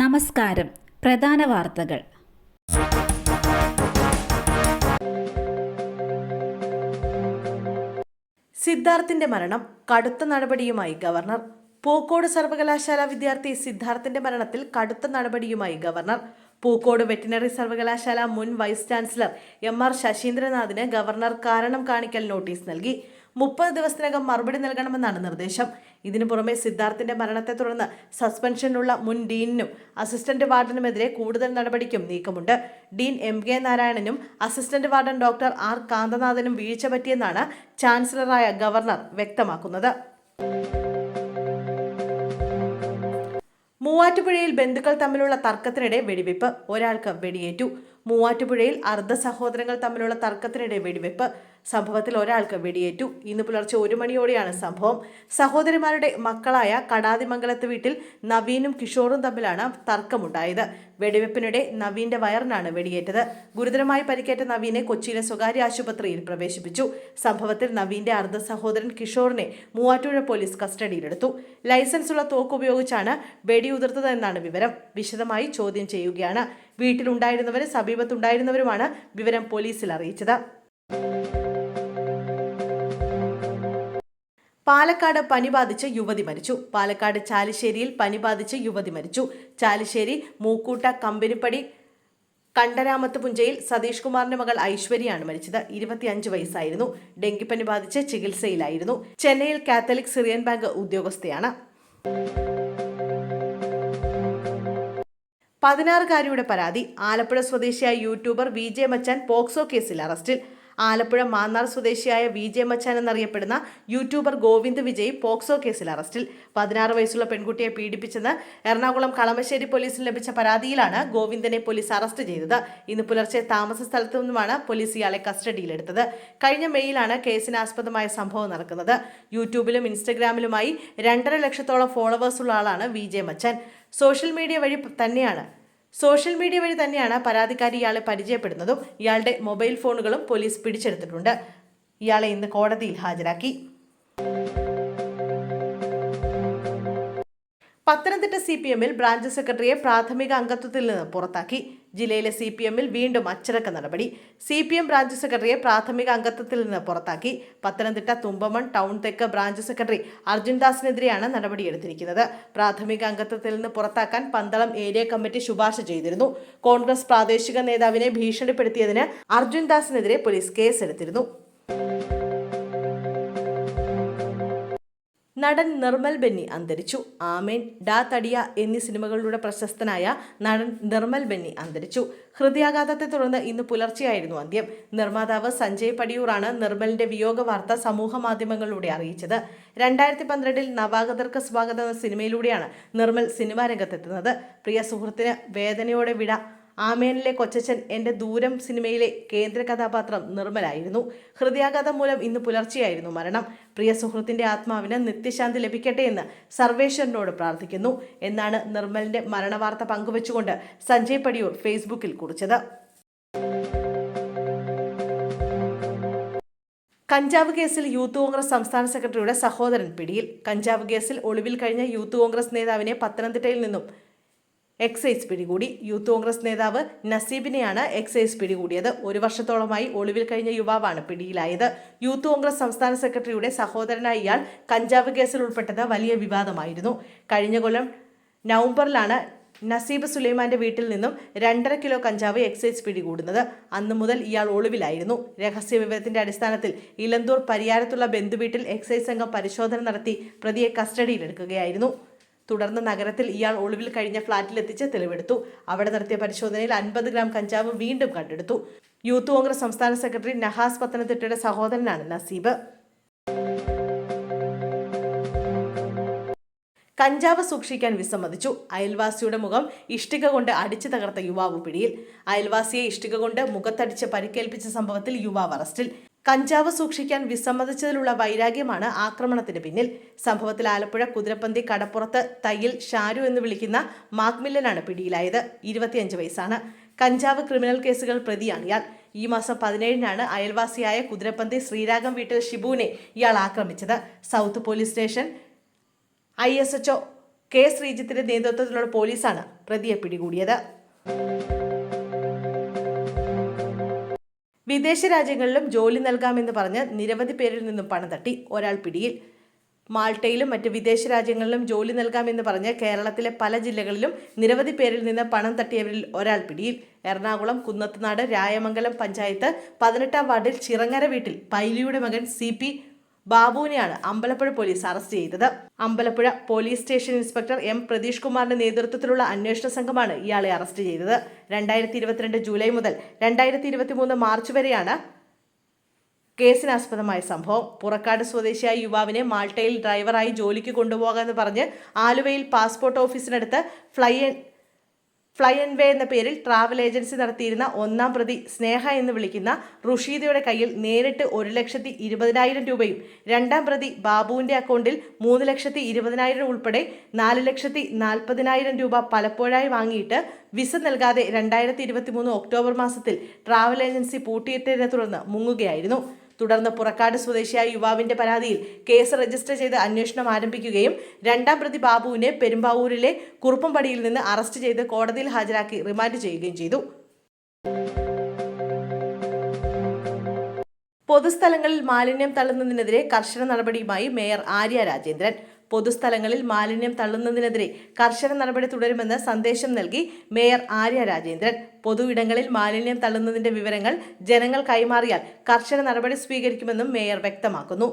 നമസ്കാരം. പ്രധാന വാർത്തകൾ. സിദ്ധാർത്ഥിന്റെ മരണം കടുത്ത നടപടിയുമായി ഗവർണർ. പൂക്കോട് സർവകലാശാല വിദ്യാർത്ഥി സിദ്ധാർത്ഥിന്റെ മരണത്തിൽ കടുത്ത നടപടിയുമായി ഗവർണർ. പൂക്കോട് വെറ്റിനറി സർവകലാശാല മുൻ വൈസ് ചാൻസലർ എം ആർ ശശീന്ദ്രനാഥിന് ഗവർണർ കാരണം കാണിക്കൽ നോട്ടീസ് നൽകി. മുപ്പത് ദിവസത്തിനകം മറുപടി നൽകണമെന്നാണ് നിർദ്ദേശം. ഇതിനു പുറമെ സിദ്ധാർത്ഥിന്റെ മരണത്തെ തുടർന്ന് സസ്പെൻഷനിലുള്ള മുൻ ഡീനിനും അസിസ്റ്റന്റ് വാർഡനുമെതിരെ കൂടുതൽ നടപടിക്കും നീക്കമുണ്ട്. ഡീൻ എം കെ നാരായണനും അസിസ്റ്റന്റ് വാർഡൻ ഡോക്ടർ ആർ കാന്തനാഥനും വീഴ്ച പറ്റിയെന്നാണ് ചാൻസലറായ ഗവർണർ വ്യക്തമാക്കുന്നത്. മൂവാറ്റുപുഴയിൽ ബന്ധുക്കൾ തമ്മിലുള്ള തർക്കത്തിനിടെ വെടിവെപ്പ് ഒരാൾക്ക് വെടിയേറ്റു. മൂവാറ്റുപുഴയിൽ അർദ്ധ സഹോദരങ്ങൾ തമ്മിലുള്ള തർക്കത്തിനിടെ വെടിവെപ്പ്. സംഭവത്തിൽ ഒരാൾക്ക് വെടിയേറ്റു. ഇന്ന് പുലർച്ചെ ഒരു മണിയോടെയാണ് സംഭവം. സഹോദരിമാരുടെ മക്കളായ കടാതിമംഗലത്ത് വീട്ടിൽ നവീനും കിഷോറും തമ്മിലാണ് തർക്കമുണ്ടായത്. വെടിവെപ്പിനിടെ നവീന്റെ വയറിനാണ് വെടിയേറ്റത്. ഗുരുതരമായി പരിക്കേറ്റ നവീനെ കൊച്ചിയിലെ സ്വകാര്യ ആശുപത്രിയിൽ പ്രവേശിപ്പിച്ചു. സംഭവത്തിൽ നവീന്റെ അർദ്ധ സഹോദരൻ കിഷോറിനെ മൂവാറ്റുപുഴ പോലീസ് കസ്റ്റഡിയിലെടുത്തു. ലൈസൻസുള്ള തോക്ക് ഉപയോഗിച്ചാണ് വെടിയുതിർത്തതെന്നാണ് വിവരം. വിശദമായി ചോദ്യം ചെയ്യുകയാണ്. വീട്ടിലുണ്ടായിരുന്നവരും സമീപത്തുണ്ടായിരുന്നവരുമാണ് വിവരം പോലീസിൽ അറിയിച്ചത്. പാലക്കാട് പനി ബാധിച്ച് യുവതി മരിച്ചു. പാലക്കാട് ചാലിശ്ശേരിയിൽ പനി ബാധിച്ച് യുവതി മരിച്ചു. ചാലിശ്ശേരി മൂക്കൂട്ട കമ്പനിപ്പടി കണ്ടരാമത്ത് പുഞ്ചയിൽ സതീഷ് കുമാറിന്റെ മകൾ ഐശ്വര്യയാണ് മരിച്ചത്. ഇരുപത്തിയഞ്ച് വയസ്സായിരുന്നു. ഡെങ്കിപ്പനി ബാധിച്ച് ചികിത്സയിലായിരുന്നു. ചെന്നൈയിൽ കാത്തലിക് സിറിയൻ ബാങ്ക് ഉദ്യോഗസ്ഥയാണ്. പതിനാറുകാരിയുടെ പരാതി. ആലപ്പുഴ സ്വദേശിയായ YouTuber V J Machan POCSO കേസിൽ അറസ്റ്റിൽ. ആലപ്പുഴ മാന്നാർ സ്വദേശിയായ വി ജെ മച്ചാൻ എന്നറിയപ്പെടുന്ന യൂട്യൂബർ ഗോവിന്ദ് വിജയ് പോക്സോ കേസിൽ അറസ്റ്റിൽ. പതിനാറ് വയസ്സുള്ള പെൺകുട്ടിയെ പീഡിപ്പിച്ചെന്ന് എറണാകുളം കളമശ്ശേരി പോലീസിന് ലഭിച്ച പരാതിയിലാണ് ഗോവിന്ദനെ പോലീസ് അറസ്റ്റ് ചെയ്തത്. ഇന്ന് പുലർച്ചെ താമസ സ്ഥലത്തു നിന്നുമാണ് പോലീസ് ഇയാളെ കസ്റ്റഡിയിലെടുത്തത്. കഴിഞ്ഞ മെയ്യിലാണ് കേസിന് ആസ്പദമായ സംഭവം നടക്കുന്നത്. യൂട്യൂബിലും ഇൻസ്റ്റഗ്രാമിലുമായി രണ്ടര ലക്ഷത്തോളം ഫോളോവേഴ്സുള്ള ആളാണ് V J Machan. Social media വഴി തന്നെയാണ് സോഷ്യൽ മീഡിയ വഴി തന്നെയാണ് പരാതിക്കാരി ഇയാളെ പരിചയപ്പെടുന്നതും ഇയാളുടെ മൊബൈൽ ഫോണുകളും പോലീസ് പിടിച്ചെടുത്തിട്ടുണ്ട്. ഇയാളെ ഇന്ന് കോടതിയിൽ ഹാജരാക്കി. പത്തനംതിട്ട സി പി എമ്മിൽ ബ്രാഞ്ച് സെക്രട്ടറിയെ പ്രാഥമിക അംഗത്വത്തിൽ നിന്ന് പുറത്താക്കി. ജില്ലയിലെ സി പി എമ്മിൽ വീണ്ടും അച്ചടക്ക നടപടി. സി പി എം ബ്രാഞ്ച് സെക്രട്ടറിയെ പ്രാഥമിക അംഗത്വത്തിൽ നിന്ന് പുറത്താക്കി. പത്തനംതിട്ട തുമ്പമൺ ടൗൺ തെക്ക് ബ്രാഞ്ച് സെക്രട്ടറി അർജുൻ ദാസിനെതിരെയാണ് നടപടിയെടുത്തിരിക്കുന്നത്. പ്രാഥമിക അംഗത്വത്തിൽ നിന്ന് പുറത്താക്കാൻ പന്തളം ഏരിയ കമ്മിറ്റി ശുപാർശ ചെയ്തിരുന്നു. കോൺഗ്രസ് പ്രാദേശിക നേതാവിനെ ഭീഷണിപ്പെടുത്തിയതിന് അർജുൻ ദാസിനെതിരെ പോലീസ് കേസെടുത്തിരുന്നു. നടൻ നിർമ്മൽ ബെന്നി അന്തരിച്ചു. ആമേൻ ഡാ തടിയ എന്നീ സിനിമകളിലൂടെ പ്രശസ്തനായ നടൻ നിർമ്മൽ ബെന്നി അന്തരിച്ചു. ഹൃദയാഘാതത്തെ തുടർന്ന് ഇന്ന് പുലർച്ചെയായിരുന്നു അന്ത്യം. നിർമ്മാതാവ് സഞ്ജയ് പടിയൂറാണ് നിർമ്മലിന്റെ വിയോഗ വാർത്ത സമൂഹ മാധ്യമങ്ങളിലൂടെ അറിയിച്ചത്. രണ്ടായിരത്തി പന്ത്രണ്ടിൽ നവാഗതർക്ക് സ്വാഗതം എന്ന സിനിമയിലൂടെയാണ് നിർമ്മൽ സിനിമാ രംഗത്തെത്തുന്നത്. പ്രിയ സുഹൃത്തിന് വേദനയോടെ വിട ആമേനിലെ കൊച്ചച്ചൻ എന്റെ ദൂരം സിനിമയിലെ കേന്ദ്ര കഥാപാത്രം നിർമ്മലായിരുന്നു. ഹൃദയാഘാതം മൂലം ഇന്ന് പുലർച്ചെയായിരുന്നു മരണം. പ്രിയ സുഹൃത്തിന്റെ ആത്മാവിന് നിത്യശാന്തി ലഭിക്കട്ടെ എന്ന് സർവേശ്വരനോട് പ്രാർത്ഥിക്കുന്നു. എന്നാണ് നിർമ്മലിന്റെ മരണവാർത്ത പങ്കുവച്ചുകൊണ്ട് സഞ്ജയ് പടിയൂർ ഫേസ്ബുക്കിൽ കുറിച്ചത്. കഞ്ചാവ് കേസിൽ യൂത്ത് കോൺഗ്രസ് സംസ്ഥാന സെക്രട്ടറിയുടെ സഹോദരൻ പിടിയിൽ. കഞ്ചാവ് കേസിൽ ഒളിവിൽ കഴിഞ്ഞ യൂത്ത് കോൺഗ്രസ് നേതാവിനെ പത്തനംതിട്ടയിൽ നിന്നും എക്സൈസ് പിടികൂടി. യൂത്ത് കോൺഗ്രസ് നേതാവ് നസീബിനെയാണ് എക്സൈസ് പിടികൂടിയത്. ഒരു വർഷത്തോളമായി ഒളിവിൽ കഴിഞ്ഞ യുവാവാണ് പിടിയിലായത്. യൂത്ത് കോൺഗ്രസ് സംസ്ഥാന സെക്രട്ടറിയുടെ സഹോദരനായ ഇയാൾ കഞ്ചാവ് കേസിൽ ഉൾപ്പെട്ടത് വലിയ വിവാദമായിരുന്നു. കഴിഞ്ഞ കൊല്ലം നവംബറിലാണ് നസീബ് സുലൈമാന്റെ വീട്ടിൽ നിന്നും രണ്ടര കിലോ കഞ്ചാവ് എക്സൈസ് പിടികൂടുന്നത്. അന്നു മുതൽ ഇയാൾ ഒളിവിലായിരുന്നു. രഹസ്യ വിവരത്തിന്റെ അടിസ്ഥാനത്തിൽ ഇലന്തൂർ പരിയാരത്തുള്ള ബന്ധുവീട്ടിൽ എക്സൈസ് സംഘം പരിശോധന നടത്തി പ്രതിയെ കസ്റ്റഡിയിലെടുക്കുകയായിരുന്നു. തുടർന്ന് നഗരത്തിൽ ഇയാൾ ഒളിവിൽ കഴിഞ്ഞ ഫ്ളാറ്റിലെത്തിച്ച് തെളിവെടുത്തു. അവിടെ നടത്തിയ പരിശോധനയിൽ അൻപത് ഗ്രാം കഞ്ചാവ് വീണ്ടും കണ്ടെടുത്തു. യൂത്ത് കോൺഗ്രസ് സംസ്ഥാന സെക്രട്ടറി നഹാസ് പത്തനംതിട്ടയുടെ സഹോദരനാണ് നസീബ്. കഞ്ചാവ് സൂക്ഷിക്കാൻ വിസമ്മതിച്ചു. അയൽവാസിയുടെ മുഖം ഇഷ്ടിക കൊണ്ട് അടിച്ചു തകർത്ത യുവാവ് പിടിയിൽ. അയൽവാസിയെ ഇഷ്ടിക കൊണ്ട് മുഖത്തടിച്ച് പരിക്കേൽപ്പിച്ച സംഭവത്തിൽ യുവാവ് അറസ്റ്റിൽ. കഞ്ചാവ് സൂക്ഷിക്കാൻ വിസമ്മതിച്ചതിലുള്ള വൈരാഗ്യമാണ് ആക്രമണത്തിന് പിന്നിൽ. സംഭവത്തിൽ ആലപ്പുഴ കുതിരപ്പന്തി കടപ്പുറത്ത് തയ്യിൽ ഷാരു എന്ന് വിളിക്കുന്ന മാക്മില്ലനാണ് പിടിയിലായത്. ഇരുപത്തിയഞ്ച് വയസ്സാണ്. കഞ്ചാവ് ക്രിമിനൽ കേസുകൾ പ്രതിയാണ് ഇയാൾ ഈ മാസം പതിനേഴിനാണ് അയൽവാസിയായ കുതിരപ്പന്തി ശ്രീരാഗം വീട്ടിൽ ഷിബുവിനെ ഇയാൾ ആക്രമിച്ചത്. South police station I S H O K ശ്രീജിത്തിന്റെ നേതൃത്വത്തിലുള്ള പോലീസാണ് പ്രതിയെ പിടികൂടിയത്. വിദേശ രാജ്യങ്ങളിലും ജോലി നൽകാമെന്ന് പറഞ്ഞ് നിരവധി പേരിൽ നിന്നും പണം തട്ടി ഒരാൾ പിടിയിൽ. മാൾട്ടയിലും മറ്റ് വിദേശ രാജ്യങ്ങളിലും ജോലി നൽകാമെന്ന് പറഞ്ഞ് കേരളത്തിലെ പല ജില്ലകളിലും നിരവധി പേരിൽ നിന്ന് പണം തട്ടിയവരിൽ ഒരാൾ പിടിയിൽ. എറണാകുളം കുന്നത്തുനാട് രായമംഗലം പഞ്ചായത്ത് പതിനെട്ടാം വാർഡിൽ ചിറങ്ങര വീട്ടിൽ പൈലിയുടെ മകൻ സി ബാബുവിനെയാണ് അമ്പലപ്പുഴ പോലീസ് അറസ്റ്റ് ചെയ്തത്. Ambalappuzha police station inspector M Pratheesh കുമാറിന്റെ നേതൃത്വത്തിലുള്ള അന്വേഷണ സംഘമാണ് ഇയാളെ അറസ്റ്റ് ചെയ്തത്. രണ്ടായിരത്തി ഇരുപത്തിരണ്ട് ജൂലൈ മുതൽ രണ്ടായിരത്തി ഇരുപത്തി മൂന്ന് മാർച്ച് വരെയാണ് കേസിനാസ്പദമായ സംഭവം. പുറക്കാട് സ്വദേശിയായ യുവാവിനെ മാൾട്ടയിൽ ഡ്രൈവറായി ജോലിക്ക് കൊണ്ടുപോകാമെന്ന് പറഞ്ഞ് ആലുവയിൽ പാസ്പോർട്ട് ഓഫീസിനടുത്ത് ഫ്ലൈ ഫ്ലൈ ആൻഡ് വേ എന്ന പേരിൽ ട്രാവൽ ഏജൻസി നടത്തിയിരുന്ന ഒന്നാം പ്രതി സ്നേഹ എന്ന് വിളിക്കുന്ന റുഷീദയുടെ കയ്യിൽ നേരിട്ട് ഒരു ലക്ഷത്തി ഇരുപതിനായിരം രൂപയും രണ്ടാം പ്രതി ബാബുവിന്റെ അക്കൗണ്ടിൽ മൂന്ന് ലക്ഷത്തി ഇരുപതിനായിരം ഉൾപ്പെടെ നാല് ലക്ഷത്തി നാൽപ്പതിനായിരം രൂപ പലപ്പോഴായി വാങ്ങിയിട്ട് വിസ നൽകാതെ രണ്ടായിരത്തി ഇരുപത്തി മൂന്ന് ഒക്ടോബർ മാസത്തിൽ ട്രാവൽ ഏജൻസി പൂട്ടിയിട്ടതിനെ തുടർന്ന് മുങ്ങുകയായിരുന്നു. തുടർന്ന് പുറക്കാട് സ്വദേശിയായ യുവാവിന്റെ പരാതിയിൽ കേസ് രജിസ്റ്റർ ചെയ്ത് അന്വേഷണം ആരംഭിക്കുകയും രണ്ടാം പ്രതി ബാബുവിനെ പെരുമ്പാവൂരിലെ കുറുപ്പംപടിയിൽ നിന്ന് അറസ്റ്റ് ചെയ്ത് കോടതിയിൽ ഹാജരാക്കി റിമാൻഡ് ചെയ്യുകയും ചെയ്തു. പൊതുസ്ഥലങ്ങളിൽ മാലിന്യം തള്ളുന്നതിനെതിരെ കർശന നടപടിയുമായി മേയർ ആര്യ രാജേന്ദ്രൻ. പൊതുസ്ഥലങ്ങളിൽ മാലിന്യം തള്ളുന്നതിനെതിരെ കർശന നടപടി തുടരുമെന്ന് സന്ദേശം നൽകി മേയർ ആര്യ രാജേന്ദ്രൻ. പൊതു ഇടങ്ങളിൽ മാലിന്യം തള്ളുന്നതിന്റെ വിവരങ്ങൾ ജനങ്ങൾ കൈമാറിയാൽ കർശന നടപടി സ്വീകരിക്കുമെന്നും മേയർ വ്യക്തമാക്കുന്നു.